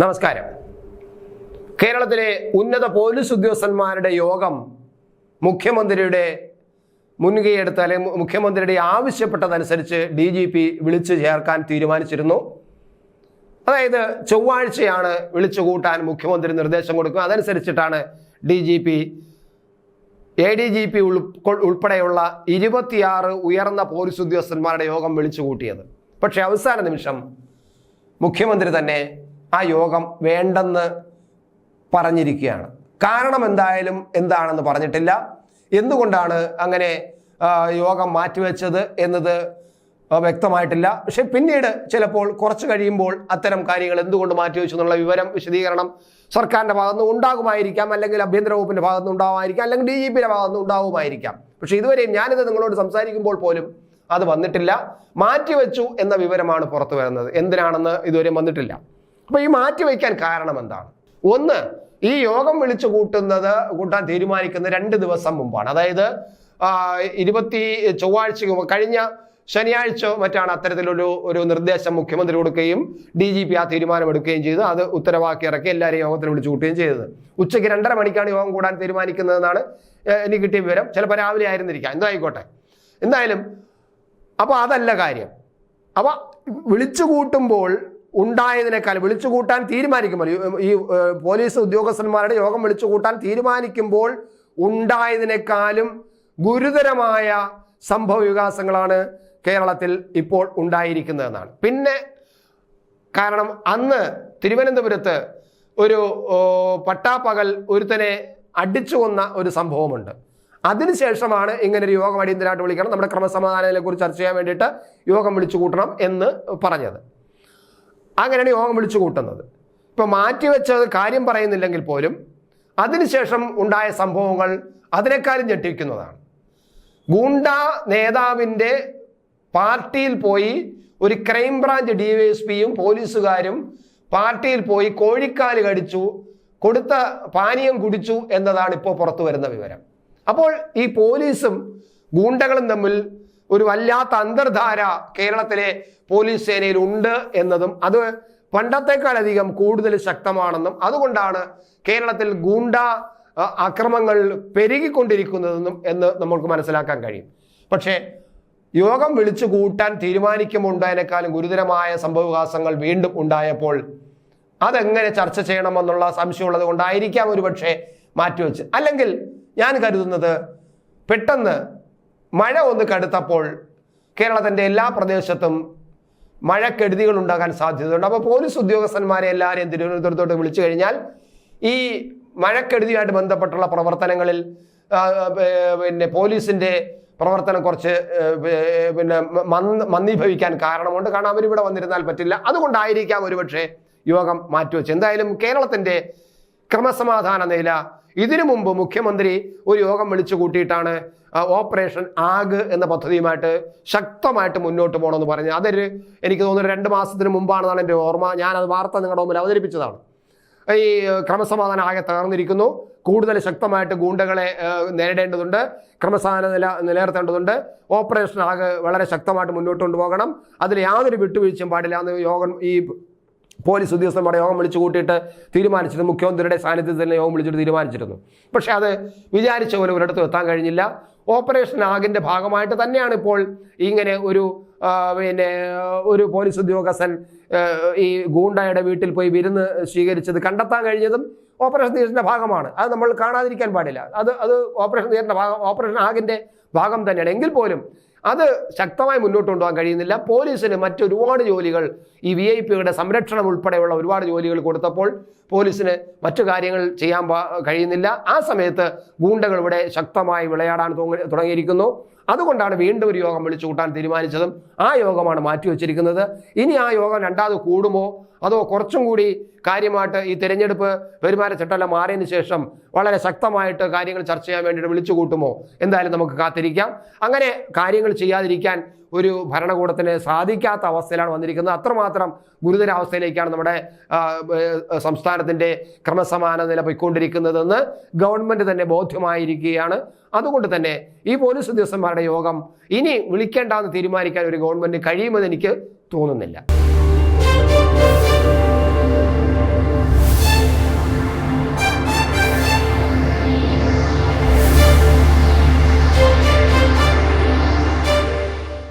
നമസ്കാരം. കേരളത്തിലെ ഉന്നത പോലീസ് ഉദ്യോഗസ്ഥന്മാരുടെ യോഗം മുഖ്യമന്ത്രിയുടെ മുൻകൈയെടുത്ത് അല്ലെങ്കിൽ മുഖ്യമന്ത്രിയുടെ ആവശ്യപ്പെട്ടതനുസരിച്ച് ഡി ജി പി വിളിച്ചു ചേർക്കാൻ തീരുമാനിച്ചിരുന്നു. അതായത് ചൊവ്വാഴ്ചയാണ് വിളിച്ചു കൂട്ടാൻ മുഖ്യമന്ത്രി നിർദ്ദേശം കൊടുക്കുക. അതനുസരിച്ചിട്ടാണ് D G P A D G P ഉൾപ്പെടെയുള്ള ഇരുപത്തിയാറ് ഉയർന്ന പോലീസ് ഉദ്യോഗസ്ഥന്മാരുടെ യോഗം വിളിച്ചു കൂട്ടിയത് പക്ഷേ അവസാന നിമിഷം മുഖ്യമന്ത്രി തന്നെ ആ യോഗം വേണ്ടെന്ന് പറഞ്ഞിരിക്കുകയാണ്. കാരണം എന്തായാലും എന്താണെന്ന് പറഞ്ഞിട്ടില്ല. എന്തുകൊണ്ടാണ് അങ്ങനെ യോഗം മാറ്റിവെച്ചത് എന്നത് വ്യക്തമായിട്ടില്ല. പക്ഷെ പിന്നീട് ചിലപ്പോൾ കുറച്ച് കഴിയുമ്പോൾ അത്തരം കാര്യങ്ങൾ എന്തുകൊണ്ട് മാറ്റിവെച്ചു എന്നുള്ള വിവരം വിശദീകരണം സർക്കാരിന്റെ ഭാഗത്തുനിന്ന് ഉണ്ടാകുമായിരിക്കാം. അല്ലെങ്കിൽ ആഭ്യന്തര വകുപ്പിന്റെ ഭാഗത്തുനിന്ന് ഉണ്ടാകുമായിരിക്കാം. അല്ലെങ്കിൽ ഡി ജി പിയുടെ ഭാഗത്തുനിന്ന് ഉണ്ടാകുമായിരിക്കാം. പക്ഷേ ഇതുവരെയും ഞാനിത് നിങ്ങളോട് സംസാരിക്കുമ്പോൾ പോലും അത് വന്നിട്ടില്ല. മാറ്റിവെച്ചു എന്ന വിവരമാണ് പുറത്തു വരുന്നത്. എന്തിനാണെന്ന് ഇതുവരെയും വന്നിട്ടില്ല. അപ്പൊ ഈ മാറ്റിവെക്കാൻ കാരണം എന്താണ്? ഒന്ന് ഈ യോഗം വിളിച്ചു കൂട്ടുന്നത് കൂട്ടാൻ തീരുമാനിക്കുന്ന രണ്ട് ദിവസം മുമ്പാണ്. അതായത് ഇരുപത്തി ചൊവ്വാഴ്ച കഴിഞ്ഞ ശനിയാഴ്ച മറ്റാണ് അത്തരത്തിലൊരു ഒരു നിർദ്ദേശം മുഖ്യമന്ത്രി കൊടുക്കുകയും ഡി ജി പി ആ തീരുമാനമെടുക്കുകയും ചെയ്ത് അത് ഉത്തരവാക്കി ഇറക്കി എല്ലാവരെയും യോഗത്തിന് വിളിച്ചു കൂട്ടുകയും ചെയ്തത്. ഉച്ചയ്ക്ക് രണ്ടര മണിക്കാണ് യോഗം കൂടാൻ തീരുമാനിക്കുന്നതെന്നാണ് എനിക്ക് കിട്ടിയ വിവരം. ചിലപ്പോൾ രാവിലെ ആയിരുന്നിരിക്കാം. എന്തായിക്കോട്ടെ. എന്തായാലും അപ്പോൾ അതല്ല കാര്യം. അപ്പോൾ വിളിച്ചു കൂട്ടുമ്പോൾ ഉണ്ടായതിനേക്കാൾ വിളിച്ചു കൂട്ടാൻ തീരുമാനിക്കുമ്പോൾ ഈ- പോലീസ് ഉദ്യോഗസ്ഥന്മാരുടെ യോഗം വിളിച്ചു കൂട്ടാൻ തീരുമാനിക്കുമ്പോൾ ഉണ്ടായതിനേക്കാളും ഗുരുതരമായ സംഭവ വികാസങ്ങളാണ് കേരളത്തിൽ ഇപ്പോൾ ഉണ്ടായിരിക്കുന്നതെന്നാണ്. പിന്നെ കാരണം അന്ന് തിരുവനന്തപുരത്ത് ഒരു പട്ടാപ്പകൽ ഒരുത്തനെ അടിച്ചു കൊന്ന ഒരു സംഭവമുണ്ട്. അതിനുശേഷമാണ് ഇങ്ങനെ ഒരു യോഗം അടിയന്തരമായിട്ട് വിളിക്കണം. നമ്മുടെ ക്രമസമാധാനങ്ങളെക്കുറിച്ച് ചർച്ച ചെയ്യാൻ വേണ്ടിയിട്ട് യോഗം വിളിച്ചു കൂട്ടണം എന്ന് പറഞ്ഞത്. അങ്ങനെയാണ് യോഗം വിളിച്ചു കൂട്ടുന്നത്. ഇപ്പൊ മാറ്റിവെച്ചത് കാര്യം പറയുന്നില്ലെങ്കിൽ പോലും അതിനുശേഷം ഉണ്ടായ സംഭവങ്ങൾ അതിനേക്കാളും ഞെട്ടിക്കുന്നതാണ്. ഗുണ്ട നേതാവിന്റെ പാർട്ടിയിൽ പോയി ഒരു ക്രൈംബ്രാഞ്ച് ഡി എസ് പിയും പോലീസുകാരും പാർട്ടിയിൽ പോയി കോഴിക്കാൽ കടിച്ചു കൊടുത്ത പാനീയം കുടിച്ചു എന്നതാണ് ഇപ്പോൾ പുറത്തു വരുന്ന വിവരം. അപ്പോൾ ഈ പോലീസും ഗൂണ്ടകളും തമ്മിൽ ഒരു വല്ലാത്ത അന്തർധാര കേരളത്തിലെ പോലീസ് സേനയിൽ ഉണ്ട് എന്നതും അത് പണ്ടത്തെക്കാളധികം കൂടുതൽ ശക്തമാണെന്നും അതുകൊണ്ടാണ് കേരളത്തിൽ ഗൂണ്ട അക്രമങ്ങൾ പെരുകിക്കൊണ്ടിരിക്കുന്നതെന്നും എന്ന് നമ്മൾക്ക് മനസ്സിലാക്കാൻ കഴിയും. പക്ഷേ യോഗം വിളിച്ചു കൂട്ടാൻ തീരുമാനിക്കുമുണ്ടായതിനേക്കാളും ഗുരുതരമായ സംഭവവികാസങ്ങൾ വീണ്ടും ഉണ്ടായപ്പോൾ അതെങ്ങനെ ചർച്ച ചെയ്യണമെന്നുള്ള സംശയമുള്ളത് കൊണ്ടായിരിക്കാം ഒരുപക്ഷെ മാറ്റിവെച്ച്. അല്ലെങ്കിൽ ഞാൻ കരുതുന്നത് പെട്ടെന്ന് മഴ ഒന്ന് കടുത്തപ്പോൾ കേരളത്തിന്റെ എല്ലാ പ്രദേശത്തും മഴക്കെടുതികൾ ഉണ്ടാകാൻ സാധ്യതയുണ്ട്. അപ്പോൾ പോലീസ് ഉദ്യോഗസ്ഥന്മാരെ എല്ലാവരെയും തിരുവനന്തപുരത്തോട്ട് വിളിച്ചു കഴിഞ്ഞാൽ ഈ മഴക്കെടുതിയുമായിട്ട് ബന്ധപ്പെട്ടുള്ള പ്രവർത്തനങ്ങളിൽ പിന്നെ പോലീസിന്റെ പ്രവർത്തനം കുറച്ച് പിന്നെ മന്ദ- മന്ദീഭവിക്കാൻ കാരണമുണ്ട്. കാരണം അവരിവിടെ വന്നിരുന്നാൽ പറ്റില്ല. അതുകൊണ്ടായിരിക്കാം ഒരുപക്ഷെ യോഗം മാറ്റിവെച്ച് എന്തായാലും കേരളത്തിന്റെ ക്രമസമാധാന നില ഇതിനു മുമ്പ് മുഖ്യമന്ത്രി ഒരു യോഗം വിളിച്ചു കൂട്ടിയിട്ടാണ് ഓപ്പറേഷൻ ആഗ് എന്ന പദ്ധതിയുമായിട്ട് ശക്തമായിട്ട് മുന്നോട്ട് പോകണമെന്ന് പറഞ്ഞു അതൊരു എനിക്ക് തോന്നുന്നു രണ്ട് മാസത്തിന് മുമ്പാണെന്നാണ് എന്റെ ഓർമ്മ. ഞാൻ അത് വാർത്ത നിങ്ങളുടെ മുമ്പിൽ അവതരിപ്പിച്ചതാണ്. ഈ ക്രമസമാധാനം ആകെ തകർന്നിരിക്കുന്നു. കൂടുതൽ ശക്തമായിട്ട് ഗൂണ്ടകളെ നേരിടേണ്ടതുണ്ട്. ക്രമസമാധാനം നില നിലനിർത്തേണ്ടതുണ്ട്. ഓപ്പറേഷൻ ആകെ വളരെ ശക്തമായിട്ട് മുന്നോട്ട് കൊണ്ടുപോകണം. അതിൽ യാതൊരു വിട്ടുവീഴ്ചയും പാടില്ല എന്ന് യോഗം ഈ പോലീസ് ഉദ്യോഗസ്ഥന്മാരുടെ യോഗം വിളിച്ചു കൂട്ടിയിട്ട് തീരുമാനിച്ചിരുന്നു മുഖ്യമന്ത്രിയുടെ സാന്നിധ്യത്തിൽ തന്നെ യോഗം വിളിച്ചിട്ട് തീരുമാനിച്ചിരുന്നു. പക്ഷേ അത് വിചാരിച്ച പോലെ ഒരിടത്തും എത്താൻ കഴിഞ്ഞില്ല. ഓപ്പറേഷൻ ആഗിന്റെ ഭാഗമായിട്ട് തന്നെയാണ് ഇപ്പോൾ ഇങ്ങനെ ഒരു പിന്നെ ഒരു പോലീസ് ഉദ്യോഗസ്ഥൻ ഈ ഗൂണ്ടായുടെ വീട്ടിൽ പോയി വിരുന്ന് സ്വീകരിച്ചത് കണ്ടെത്താൻ കഴിഞ്ഞതും ഓപ്പറേഷൻ തീയറ്ററിന്റെ ഭാഗമാണ്. അത് നമ്മൾ കാണാതിരിക്കാൻ പാടില്ല. അത് അത് ഓപ്പറേഷൻ തിയേറ്ററിന്റെ ഭാഗം ഓപ്പറേഷൻ ആഗിന്റെ ഭാഗം തന്നെയാണ്. എങ്കിൽ പോലും അത് ശക്തമായി മുന്നോട്ട് കൊണ്ടുപോകാൻ കഴിയുന്നില്ല. പോലീസിന് മറ്റൊരുപാട് ജോലികൾ ഈ വി ഐ പിയുടെ സംരക്ഷണം ഉൾപ്പെടെയുള്ള ഒരുപാട് ജോലികൾ കൊടുത്തപ്പോൾ പോലീസിന് മറ്റു കാര്യങ്ങൾ ചെയ്യാൻ കഴിയുന്നില്ല. ആ സമയത്ത് ഗൂണ്ടകൾ ഇവിടെ ശക്തമായി വിളയാടാൻ തുടങ്ങിയിരിക്കുന്നു. അതുകൊണ്ടാണ് വീണ്ടും ഒരു യോഗം വിളിച്ചു കൂട്ടാൻ തീരുമാനിച്ചതും ആ യോഗമാണ് മാറ്റിവെച്ചിരിക്കുന്നത്. ഇനി ആ യോഗം രണ്ടാമത് കൂടുമോ? അതോ കുറച്ചും കൂടി കാര്യമായിട്ട് ഈ തെരഞ്ഞെടുപ്പ് പെരുമാറ്റച്ചട്ടമെല്ലാം മാറിയതിനു ശേഷം വളരെ ശക്തമായിട്ട് കാര്യങ്ങൾ ചർച്ച ചെയ്യാൻ വേണ്ടിയിട്ട് വിളിച്ചു കൂട്ടുമോ? എന്തായാലും നമുക്ക് കാത്തിരിക്കാം. അങ്ങനെ കാര്യങ്ങൾ ചെയ്യാതിരിക്കാൻ ഒരു ഭരണകൂടത്തിന് സാധിക്കാത്ത അവസ്ഥയിലാണ് വന്നിരിക്കുന്നത്. അത്രമാത്രം ഗുരുതരാവസ്ഥയിലേക്കാണ് നമ്മുടെ സംസ്ഥാനത്തിന്റെ ക്രമസമാന നില പോയിക്കൊണ്ടിരിക്കുന്നതെന്ന് ഗവൺമെന്റ് തന്നെ ബോധ്യമായിരിക്കുകയാണ്. അതുകൊണ്ട് തന്നെ ഈ പോലീസ് ഉദ്യോഗസ്ഥന്മാരുടെ യോഗം ഇനി വിളിക്കേണ്ടെന്ന് തീരുമാനിക്കാൻ ഒരു ഗവൺമെന്റ് കഴിയുമെന്ന് എനിക്ക് തോന്നുന്നില്ല.